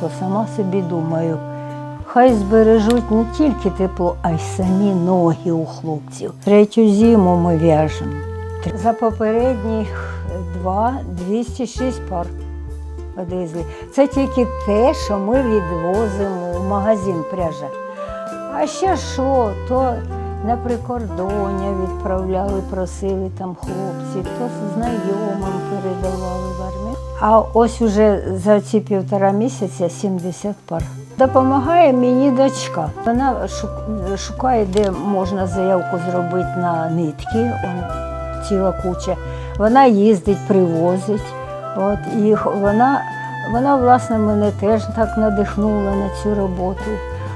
то сама собі думаю, хай збережуть не тільки тепло, а й самі ноги у хлопців. Третю зиму ми в'яжемо. За попередніх два 206 пар одвезли. Це тільки те, що ми відвозимо в магазин пряжа. А ще що, то на прикордоння відправляли, просили там хлопці, то знайомим передавали в армію. А ось уже за ці півтора місяця 70 пар. Допомагає мені дочка. Вона шукає, де можна заявку зробити на нитки. Ціла куча. Вона їздить, привозить. От, і вона, вона, власне, мене теж так надихнула на цю роботу.